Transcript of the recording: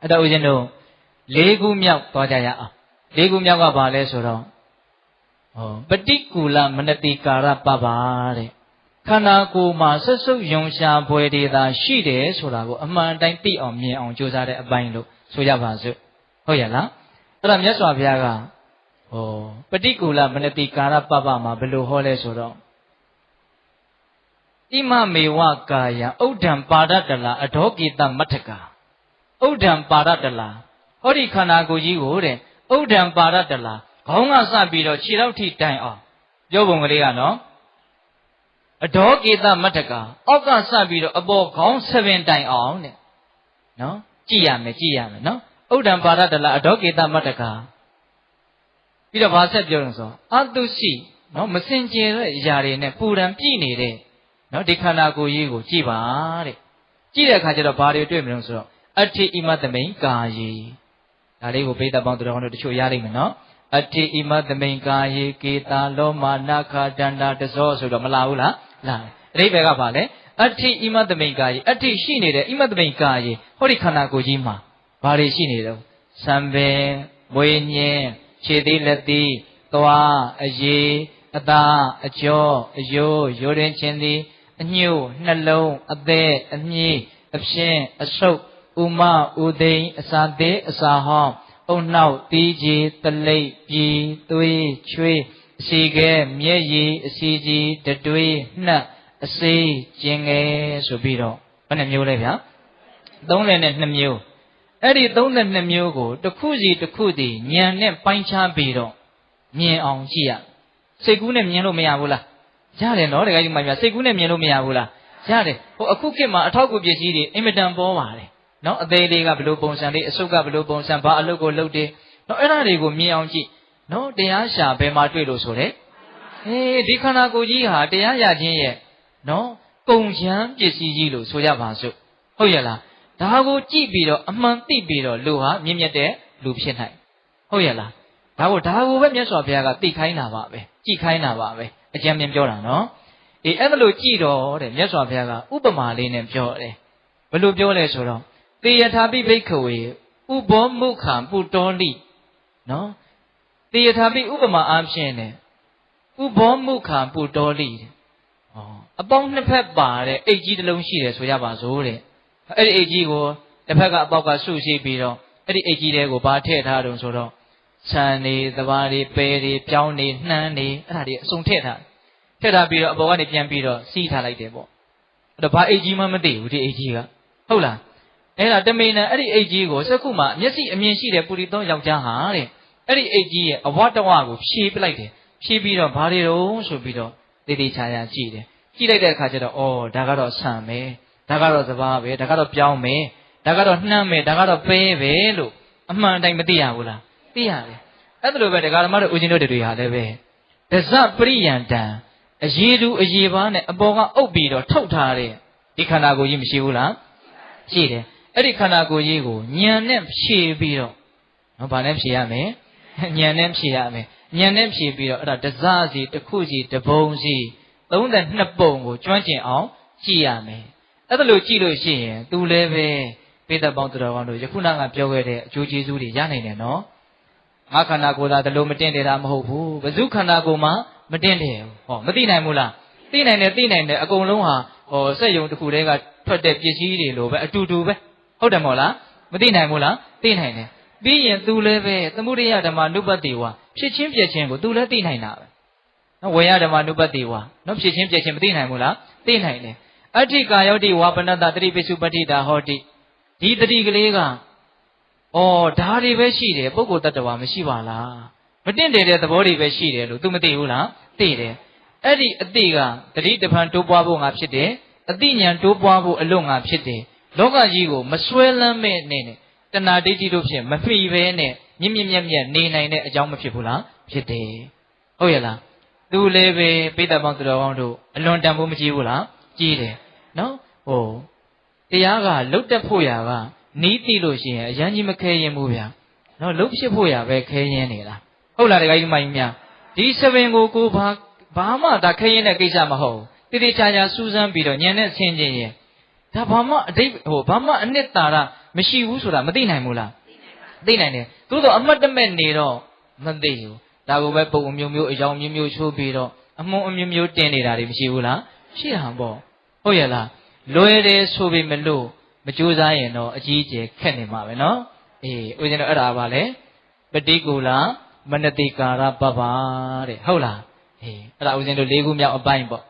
အဲ့တော့ဦးဇင်းတို့လေးခုမြောက်သွားကြရအောင်လေးခုမြောက်ကဘာလဲဆိုတော့ဟောပฏิကူလမနတိကာရပပတဲ့ခန္ဓာကိုယ်မှာဆွတ်ဆုပ်ယုံရှာဖွယ်တွေသာရှိတယ်ဆိုတာကိုအမှန်တိုင်းသိအောင်မြင်အောင်ကြိုးစားတဲ့အပိုင်းလို့ဆိုရပါစို့ဟုတ်ရဲ့လားအဲ့ဒါမြတ်စွာဘုရားကဟောပฏิကူလမနတိကာရပပမှာဘယ်လိုဟောလဲဆိုတော့ဣမမေဝကာယဥဒ္ဒံပါဒတလာအဒောကိတမထကာ ဥဒ္ဒံပါဒတလာဟောဒီခန္ဓာကိုယ်ကြီးကိုတဲ့ဥဒ္ဒံပါဒတလာခေါင်းကစပြီးတော့ခြေထောက်ထိတိုင်အောင်ပြောပုံကလေးကနော်အဒောကေတမထကာအောက်ကစပြီးတော့အပေါ်ခေါင်း7တိုင်အောင်တဲ့နော်ကြည့်ရမယ်ကြည့်ရမယ်နော်ဥဒ္ဒံပါဒတလာအဒောကေတမထကာပြီးတော့ဘာဆက်ပြောလို့ဆိုအတုရှိနော်မစင်ကြယ်တဲ့အရာတွေနဲ့ပူရန်ပြည့်နေတဲ့နော်ဒီခန္ဓာကိုယ်ကြီးကိုကြည့်ပါတဲ့ကြည့်တဲ့အခါကျတော့ဘာတွေတွေ့မလို့ဆိုတော့ အဋ္ဌိဣမသမိန်ကာယေဒါလေးကိုပိဋကပေါင်းသူတော်တို့တချို့ရလိမ့်မယ်နော်အဋ္ဌိဣမသမိန်ကာယေကေတာလောမနာခတန္တာတဇောဆိုတော့မလာဘူးလားလာတယ်အဓိပ္ပာယ်ကဘာလဲအဋ္ဌိဣမသမိန်ကာယေအဋ္ဌိရှိနေတဲ့ဣမသမိန်ကာယေဟောဒီခန္ဓာကိုယ်ကြီးမှာဘာတွေရှိနေတော့စံပင်မွေးညင်းခြေသေးလက်သေးသွားအရေးအသားအကျော်အယိုးရိုးရင်းချင်းသည်အညို့နှလုံးအသက်အမြည်အဖြင့်အဆုပ် ဥမဥသိန်အစာသေးအစာဟောင်းအုံနှောက်တီးကြီးတလိပ်ပြည်သွေးချွေးအစီကဲမျက်ရည်အစီကြီးတတွေးနှက်အစေးကျင်ငယ်ဆိုပြီးတော့ဘယ်နှမျိုးလဲဗျာ32မျိုးအဲ့ဒီ32မျိုးကိုတစ်ခုစီတစ်ခုစီညံနဲ့ပိုင်းခြားပြီးတော့မြင်အောင်ကြည့်ရစိတ်ကူးနဲ့မြင်လို့မရဘူးလားရတယ်နော်တကယ်ကြီးမှများစိတ်ကူးနဲ့မြင်လို့မရဘူးလားရတယ်ဟိုအခုခေတ်မှာအထောက်အကူပစ္စည်းတွေအင်မတန်ပေါ်ပါတယ် နော်အသေးလေးကဘလို့ပုံစံလေးအစုပ်ကဘလို့ပုံစံဘာအလုပ်ကိုလုပ်တယ်နော်အဲ့ဒါတွေကိုမြင်အောင်ကြည့်နော်တရားရှာဘယ်မှာတွေ့လို့ဆိုတဲ့အေးဒီခန္ဓာကိုယ်ကြီးဟာတရားရခြင်းရဲ့နော်ကုံချမ်းပစ္စည်းကြီးလို့ဆိုကြပါစို့ဟုတ်ရဲ့လားဒါကိုကြည့်ပြီးတော့အမှန်သိပြီးတော့လူဟာမြင့်မြတ်တဲ့လူဖြစ်နိုင်ဟုတ်ရဲ့လားဒါကိုဒါကိုပဲမြတ်စွာဘုရားကသိခိုင်းတာပါပဲကြည့်ခိုင်းတာပါပဲအကျဉ်းမြင်ပြောတာနော်အေးအဲ့ဒါလို့ကြည့်တော့တဲ့မြတ်စွာဘုရားကဥပမာလေးနဲ့ပြောတယ်ဘယ်လိုပြောလဲဆိုတော့ တေယထာပိဘိခဝေဥဘောမုခံပုတောလိနော်တေယထာပိဥပမာအားဖြင့်နဲ့ဥဘောမုခံပုတောလိတဲ့ဩအပေါင်းနှစ်ဖက်ပါတဲ့အိတ်ကြီးတစ်လုံးရှိတယ်ဆိုရပါစို့တဲ့အဲ့ဒီအိတ်ကြီးကိုတစ်ဖက်ကအပေါက်ကဆုရှိပြီးတော့အဲ့ဒီအိတ်ကြီးတဲကိုဘာထည့်ထားတုံဆိုတော့ဆန်နေသဘာတွေပဲတွေပြောင်းနေနှမ်းနေအဲ့ဒါတွေအစုံထည့်ထားထည့်ထားပြီးတော့အပေါ်ကနေပြန်ပြီးတော့စီးထားလိုက်တယ်ပေါ့အဲ့တော့ဘာအိတ်ကြီးမှမသိဘူးဒီအိတ်ကြီးကဟုတ်လား အဲ့ဒါတမိန်နဲ့အဲ့ဒီအိတ်ကြီးကိုစက္ခုမှာမျက်စိအမြင်ရှိတဲ့ပုရိသောယောက်ျားဟာတဲ့အဲ့ဒီအိတ်ကြီးရဲ့အဝတဝကိုဖြေးပလိုက်တယ်ဖြေးပြီးတော့ဘာတွေတုံးဆိုပြီးတော့တေးသေးချာချာကြည့်တယ်ကြည့်လိုက်တဲ့အခါကျတော့အော်ဒါကတော့ဆန်ပဲဒါကတော့စဘာပဲဒါကတော့ပြောင်းမယ်ဒါကတော့နှမ်းမယ်ဒါကတော့ပဲပဲလို့အမှန်တိုင်းမသိရဘူးလားသိရတယ်အဲ့ဒါလိုပဲဒကာဓမ္မတို့ဦးဇင်းတို့တွေဟာလည်းပဲဒဇပရိယံတံအရေးသူအရေးပါနဲ့အပေါ်ကအုပ်ပြီးတော့ထုတ်ထားတဲ့ဒီခန္ဓာကိုယ်ကြီးမရှိဘူးလားရှိတယ် အဲ့ဒီခန္ဓာကိုယ်ကြီးကိုညံနဲ့ဖြည့်ပြီးတော့နော်ဗာနဲ့ဖြည့်ရမယ်ညံနဲ့ဖြည့်ရမယ်ညံနဲ့ဖြည့်ပြီးတော့အဲ့ဒါတစစီတစ်ခုစီတစ်ပုံစီ32ပုံကိုကျွမ်းကျင်အောင်ကြည့်ရမယ်အဲ့ဒါလို့ကြည့်လို့ရှိရင်သူလည်းပဲပိဿပေါင်းသူတော်ကောင်းတို့ယခုနကပြောခဲ့တဲ့အကျိုးကျေးဇူးတွေရနိုင်တယ်နော်ငါခန္ဓာကိုယ်သာဒီလိုမတင်တယ်တာမဟုတ်ဘူးဘဇုခန္ဓာကိုယ်မှာမတင်တယ်ဟောမသိနိုင်ဘူးလားသိနိုင်တယ်သိနိုင်တယ်အကုန်လုံးဟာဟောစက်ယုံတစ်ခုတည်းကထွက်တဲ့ပစ္စည်းတွေလိုပဲအတူတူပဲ ဟုတ်တယ်မို့လားမသိနိုင်ဘူးလားသိနိုင်တယ်ပြီးရင် तू လည်းပဲသမုဒိယဓမ္မနုပတ္တိဝါဖြစ်ချင်းပြည့်ချင်းကို तू လည်းသိနိုင်တာပဲနော်ဝေယဓမ္မနုပတ္တိဝါနော်ဖြစ်ချင်းပြည့်ချင်းမသိနိုင်ဘူးလားသိနိုင်တယ်အဋ္ဌိကာယောတိဝါပနတတတိပိစုပတ္တိတာဟောတိဒီတတိကလေးကဩဒါတွေပဲရှိတယ်ပုဂ္ဂိုလ်တ attva မရှိပါလားမတင့်တယ်တဲ့သဘောတွေပဲရှိတယ်လို့ तू မသိဘူးလားသိတယ်အဲ့ဒီအတိကတတိတဖန်တိုးပွားဖို့ငါဖြစ်တယ်အတိညာတိုးပွားဖို့အလွတ်ငါဖြစ်တယ် လောကကြီးကိုမဆွဲလန်းမဲ့နေနဲ့တဏှာဒိဋ္ဌိတို့ဖြင့်မမှီပဲနဲ့မြင့်မြင့်မြတ်မြတ်နေနိုင်တဲ့အကြောင်းမဖြစ်ဘူးလားဖြစ်တယ်ဟုတ်ရဲ့လားသူလည်းပဲပိဋကပေါင်းသူတော်ကောင်းတို့အလွန်တန်ဖို့မကြည့်ဘူးလားကြည့်တယ်နော်ဟိုတရားကလုတ်တက်ဖို့ရာကနီးတိလို့ရှိရင်အရန်ကြီးမခဲရင်ဘူးဗျာနော်လုတ်ဖြစ်ဖို့ရာပဲခဲရင်နေတာဟုတ်လားတခါကြီးမိုင်းများဒီစပင်ကိုကိုဘာဘာမှဒါခဲရင်တဲ့ကိစ္စမဟုတ်ဘူးတိတိကျကျစူးစမ်းပြီးတော့ညံနဲ့ဆင်းခြင်းရင် ဒါဘာမှအတိတ်ဟိုဘာမှအနှစ်သာရ မရှိဘူးဆိုတာမသိနိုင်ဘူးလားသိနိုင်တယ်သို့တော့အမတ်တမဲ့နေတော့မသိဘူးဒါကိုပဲပုံအမျိုးမျိုးအယောင်မျိုးမျိုးချိုးပြီးတော့အမွန်အမျိုးမျိုးတင်နေတာတွေမရှိဘူးလားရှိတာပေါ့ဟုတ်ရဲ့လားလွယ်တယ်ဆိုပေမဲ့လို့မကြိုးစားရင်တော့အကြီးအကျယ်ခက်နေမှာပဲเนาะအေးဦးဇင်းတို့အဲ့ဒါပါလေပတိကူလာမနတိကာရပပတဲ့ဟုတ်လားအေးအဲ့ဒါဦးဇင်းတို့၄ခုမြောက်အပိုင်းပေါ့